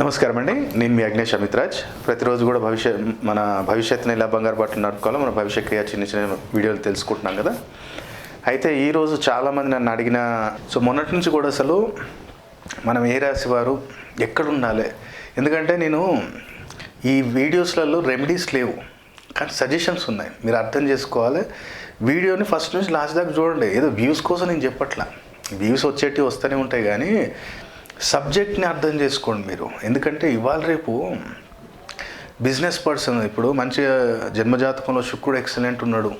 నమస్కారం అండి నేను మీ అగ్నేష్ అమిత్రాజ్ ప్రతిరోజు కూడా భవిష్య మన భవిష్యత్తుని ఎలా బంగారు బట్టలు నడుపుకోవాలో మన భవిష్య క్రియ చిన్న చిన్న వీడియోలు తెలుసుకుంటున్నాం కదా. అయితే ఈరోజు చాలామంది నన్ను అడిగిన సో మొన్నటి నుంచి కూడా అసలు మనం ఏ రాశి వారు ఎక్కడ ఉండాలి ఎందుకంటే నేను ఈ వీడియోస్లలో రెమెడీస్ లేవు. కానీ సజెషన్స్ ఉన్నాయి. మీరు అర్థం చేసుకోవాలి. వీడియోని ఫస్ట్ నుంచి లాస్ట్ దాకా చూడండి. ఏదో వ్యూస్ కోసం నేను చెప్పట్లా. వ్యూస్ వచ్చేటివి వస్తూనే ఉంటాయి కానీ సబ్జెక్ట్ని అర్థం చేసుకోండి మీరు. ఎందుకంటే ఇవాళ రేపు బిజినెస్ పర్సన్ ఇప్పుడు మంచి జన్మజాతకంలో శుక్రుడు ఎక్సలెంట్ ఉన్నాడు.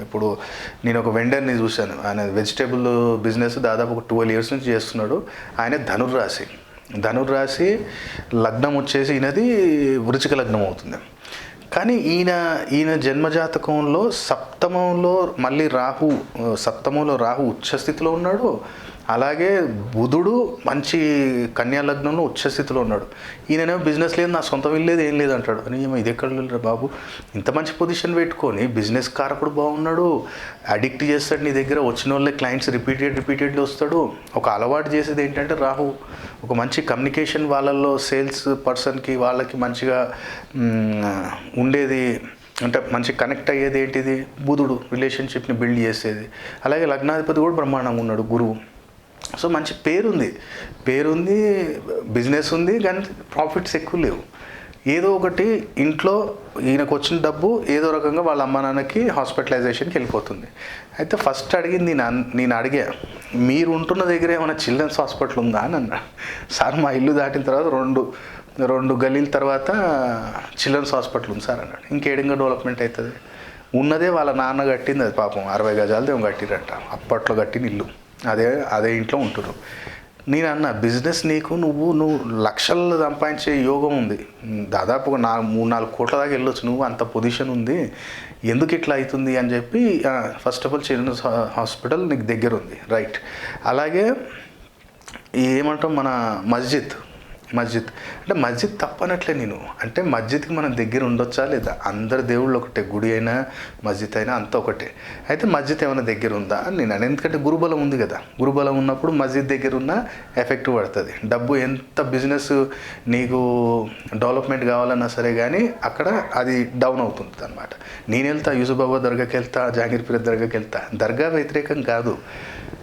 ఇప్పుడు నేను ఒక వెండర్ని చూశాను. ఆయన వెజిటేబుల్ బిజినెస్ దాదాపు ఒక ట్వెల్వ్ ఇయర్స్ నుంచి చేస్తున్నాడు. ఆయన ధనుర్రాశి. ధనుర్రాశి లగ్నం వచ్చేసి ఈయనది వృచిక లగ్నం అవుతుంది. కానీ ఈయన ఈయన జన్మజాతకంలో సప్తమంలో మళ్ళీ రాహు సప్తమంలో రాహు ఉచ్చస్థితిలో ఉన్నాడు. అలాగే బుధుడు మంచి కన్యా లగ్నంలో ఉచ్చస్థితిలో ఉన్నాడు. ఈయననేమో బిజినెస్ లేదు నా సొంత ఇల్లు లేదు ఏం లేదు అంటాడు. అని ఇది ఎక్కడ లేదురా బాబు. ఇంత మంచి పొజిషన్ పెట్టుకొని బిజినెస్ కారకుడు బాగున్నాడు. అడిక్ట్ చేస్తాడు నీ దగ్గర వచ్చిన వాళ్ళే క్లయింట్స్ రిపీటెడ్ రిపీటెడ్లీ వస్తాడు. ఒక అలవాటు చేసేది ఏంటంటే రాహు. ఒక మంచి కమ్యూనికేషన్ వాళ్ళల్లో సేల్స్ పర్సన్కి వాళ్ళకి మంచిగా ఉండేది అంటే మంచి కనెక్ట్ అయ్యేది ఏంటిది? బుధుడు రిలేషన్షిప్ని బిల్డ్ చేసేది. అలాగే లగ్నాధిపతి కూడా బ్రహ్మాండంగా ఉన్నాడు గురువు. సో మంచి పేరుంది. పేరుంది బిజినెస్ ఉంది కానీ ప్రాఫిట్స్ ఎక్కువ లేవు. ఏదో ఒకటి ఇంట్లో ఈయనకు వచ్చిన డబ్బు ఏదో రకంగా వాళ్ళ అమ్మ నాన్నకి హాస్పిటలైజేషన్కి వెళ్ళిపోతుంది. అయితే ఫస్ట్ అడిగింది నేను అన్- నేను అడిగా మీరు ఉంటున్న దగ్గర ఏమైనా చిల్డ్రన్స్ హాస్పిటల్ ఉందా? అని అన్నా. సార్ మా ఇల్లు దాటిన తర్వాత రెండు రెండు గలీల తర్వాత చిల్డ్రన్స్ హాస్పిటల్ ఉంది సార్ అన్నాడు. ఇంకేడంగా డెవలప్మెంట్ అవుతుంది? ఉన్నదే వాళ్ళ నాన్న కట్టింది అది పాపం అరవై గజాలది ఏమో కట్టిరట. అప్పట్లో కట్టిన ఇల్లు. అదే అదే ఇంట్లో ఉంటున్నారు నేను అన్న బిజినెస్ నీకు నువ్వు నువ్వు లక్షల్లో సంపాదించే యోగం ఉంది. దాదాపు ఒక నాలుగు మూడు నాలుగు కోట్ల దాకా వెళ్ళొచ్చు. నువ్వు అంత పొజిషన్ ఉంది. ఎందుకు ఇట్లా అవుతుంది అని చెప్పి first of all children's hospital నీకు దగ్గర ఉంది రైట్ అలాగే ఏమంటాం మన మస్జిద్. మస్జిద్. అంటే మస్జిద్ తప్పనట్లే నేను. అంటే మస్జిద్కి మనం దగ్గర ఉండొచ్చా లేదా? అందరి దేవుళ్ళు ఒకటే గుడి అయినా మస్జిద్ అయినా అంతా ఒకటే. అయితే మస్జిద్ ఏమైనా దగ్గర ఉందా? అని నేను అని ఎందుకంటే గురుబలం ఉంది కదా. గురుబలం ఉన్నప్పుడు మస్జిద్ దగ్గర ఉన్న ఎఫెక్ట్ పడుతుంది. డబ్బు ఎంత బిజినెస్ నీకు డెవలప్మెంట్ కావాలన్నా సరే కానీ అక్కడ అది డౌన్ అవుతుంది అనమాట నేను వెళ్తా యూసుబాబా దర్గాకి వెళ్తా జాంగీర్పీర దర్గాకి వెళ్తా. దర్గా వ్యతిరేకం కాదు.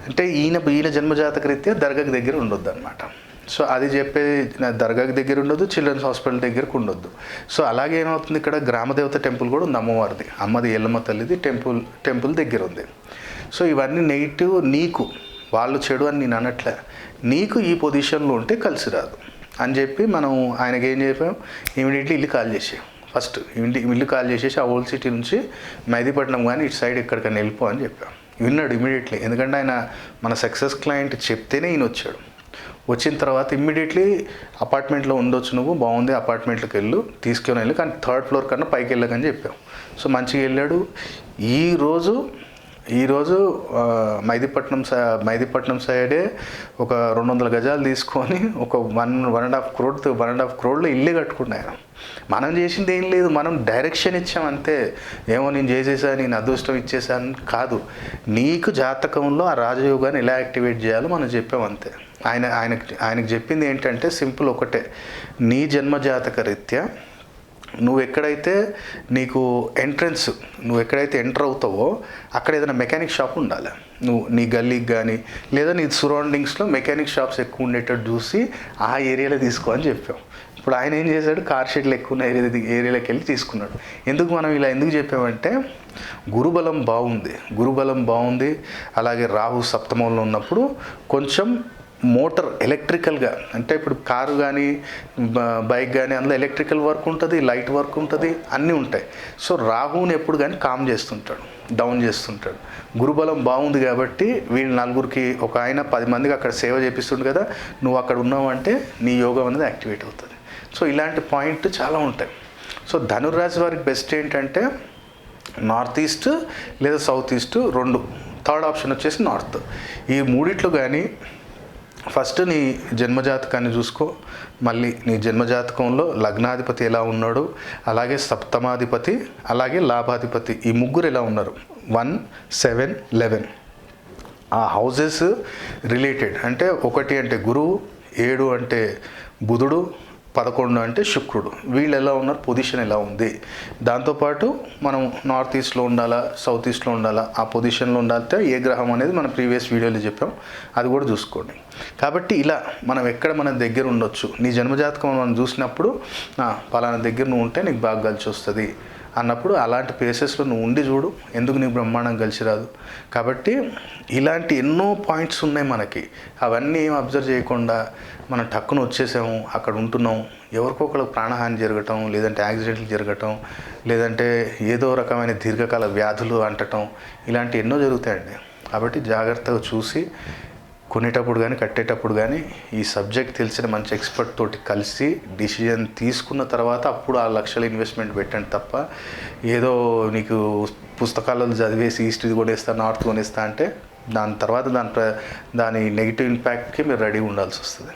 అంటే ఈయన ఈయన జన్మజాతక రీత్యా దర్గాకి దగ్గర ఉండొద్దు అనమాట సో అది చెప్పే నా దర్గాకి దగ్గర ఉండొద్దు చిల్డ్రన్స్ హాస్పిటల్ దగ్గరకు ఉండొద్దు. సో అలాగే ఏమవుతుంది ఇక్కడ గ్రామదేవత టెంపుల్ కూడా ఉంది అమ్మవారిది. అమ్మది ఎల్లమ్మ తల్లిది టెంపుల్ టెంపుల్ దగ్గర ఉంది. సో ఇవన్నీ నెగిటివ్ నీకు వాళ్ళు చెడు అని నేను అనట్లే. నీకు ఈ పొజిషన్లో ఉంటే కలిసి రాదు. అని చెప్పి మనం ఆయనకి ఏం చెప్పాం? ఇమీడియట్లీ ఇల్లు కాల్ చేసాం ఫస్ట్ ఇంటి ఇల్లు కాల్ చేసేసి ఆ ఓల్డ్ సిటీ నుంచి మెహదీపట్నం కానీ ఇటు సైడ్ ఎక్కడికైనా వెళ్ళిపో అని చెప్పాం. విన్నాడు ఇమీడియట్లీ. ఎందుకంటే ఆయన మన సక్సెస్ క్లయింట్ చెప్తేనే ఈయన వచ్చాడు. వచ్చిన తర్వాత ఇమ్మీడియట్లీ అపార్ట్మెంట్లో ఉండొచ్చు నువ్వు బాగుంది అపార్ట్మెంట్లోకి వెళ్ళు తీసుకొని వెళ్ళి కానీ థర్డ్ ఫ్లోర్ కన్నా పైకి వెళ్ళకని చెప్పాం సో మంచిగా వెళ్ళాడు. ఈరోజు ఈరోజు మైదీపట్నం సై మైదీపట్నం సైడే ఒక రెండు వందల గజాలు తీసుకొని ఒక one one and half crore one and half క్రోడ్లో ఇల్లే కట్టుకున్నాను మనం చేసింది ఏం లేదు మనం డైరెక్షన్ ఇచ్చాం అంతే. ఏమో నేను చేసేసా నేను అదృష్టం ఇచ్చేసాను కాదు. నీకు జాతకంలో ఆ రాజయోగాన్ని ఎలా యాక్టివేట్ చేయాలో మనం చెప్పాం అంతే. ఆయన ఆయనకి ఆయనకు చెప్పింది ఏంటంటే సింపుల్ ఒకటే. నీ జన్మజాతక రీత్యా నువ్వు ఎక్కడైతే నీకు ఎంట్రన్స్ నువ్వు ఎక్కడైతే ఎంటర్ అవుతావో అక్కడ ఏదైనా మెకానిక్ షాప్ ఉండాలి. నువ్వు నీ గల్లీకి కానీ లేదా నీ సరౌండింగ్స్లో మెకానిక్ షాప్స్ ఎక్కువ ఉండేటట్టు చూసి ఆ ఏరియాలో తీసుకో అని చెప్పాం. ఇప్పుడు ఆయన ఏం చేశాడు? కార్ షెడ్లు ఎక్కువ ఉన్న ఏరియా ఏరియాలోకి వెళ్ళి తీసుకున్నాడు. ఎందుకు మనం ఇలా ఎందుకు చెప్పామంటే గురుబలం బాగుంది. గురుబలం బాగుంది. అలాగే రాహు సప్తమంలో ఉన్నప్పుడు కొంచెం మోటార్ ఎలక్ట్రికల్గా అంటే ఇప్పుడు కారు కానీ బైక్ కానీ అందులో ఎలక్ట్రికల్ వర్క్ ఉంటుంది లైట్ వర్క్ ఉంటుంది అన్నీ ఉంటాయి. సో రాహుని ఎప్పుడు కానీ కామ్ చేస్తుంటాడు డౌన్ చేస్తుంటాడు. గురుబలం బాగుంది కాబట్టి వీళ్ళు నలుగురికి ఒక ఆయన పది మందికి అక్కడ సేవ చేపిస్తుండు కదా నువ్వు అక్కడ ఉన్నావంటే నీ యోగం అనేది యాక్టివేట్ అవుతుంది. సో ఇలాంటి పాయింట్ చాలా ఉంటాయి. సో ధనుర్రాశి వారికి బెస్ట్ ఏంటంటే నార్త్ ఈస్ట్ లేదా సౌత్ ఈస్ట్ రెండు. థర్డ్ ఆప్షన్ వచ్చేసి నార్త్. ఈ మూడిట్లో కానీ ఫస్ట్ నీ జన్మజాతకాన్ని చూసుకో మళ్ళీ నీ జన్మజాతకంలో లగ్నాధిపతి ఎలా ఉన్నాడు అలాగే సప్తమాధిపతి అలాగే లాభాధిపతి ఈ ముగ్గురు ఎలా ఉన్నారు? One seven eleven. ఆ హౌజెస్ రిలేటెడ్. అంటే ఒకటి అంటే గురువు ఏడు అంటే బుధుడు పదకొండు అంటే శుక్రుడు. వీళ్ళు ఎలా ఉన్నారు? పొజిషన్ ఎలా ఉంది? దాంతోపాటు మనం నార్త్ ఈస్ట్లో ఉండాలా సౌత్ ఈస్ట్లో ఉండాలా ఆ పొజిషన్లో ఉండాలంటే ఏ గ్రహం అనేది మనం ప్రీవియస్ వీడియోలో చెప్పాం. అది కూడా చూసుకోండి. కాబట్టి ఇలా మనం ఎక్కడ మన దగ్గర ఉండొచ్చు? నీ జన్మజాతకం మనం చూసినప్పుడు పలానా దగ్గర నువ్వు ఉంటే నీకు బాగా కలిసి వస్తుంది. అన్నప్పుడు అలాంటి ప్లేసెస్లో నువ్వు ఉండి చూడు. ఎందుకు నీకు బ్రహ్మాండం కలిసి రాదు? కాబట్టి ఇలాంటి ఎన్నో పాయింట్స్ ఉన్నాయి మనకి. అవన్నీ ఏం అబ్జర్వ్ చేయకుండా మనం టక్కున వచ్చేసాము అక్కడ ఉంటున్నాం. ఎవరికొకరు ప్రాణహాని జరగటం లేదంటే యాక్సిడెంట్లు జరగటం లేదంటే ఏదో రకమైన దీర్ఘకాల వ్యాధులు అంటటం ఇలాంటి ఎన్నో జరుగుతాయండి. కాబట్టి జాగ్రత్తగా చూసి కొనేటప్పుడు కానీ కట్టేటప్పుడు కానీ ఈ సబ్జెక్ట్ తెలిసిన మంచి ఎక్స్పర్ట్ తోటి కలిసి డిసిజన్ తీసుకున్న తర్వాత అప్పుడు ఆ లక్షల ఇన్వెస్ట్మెంట్ పెట్టండి తప్ప ఏదో నీకు పుస్తకాలలో చదివేసి ఈస్ట్ ఇది కొనేస్తా నార్త్ కొనేస్తా అంటే దాని తర్వాత దాని ప్ర- దాని నెగిటివ్ ఇంపాక్ట్కి మీరు రెడీ ఉండాల్సి వస్తుంది.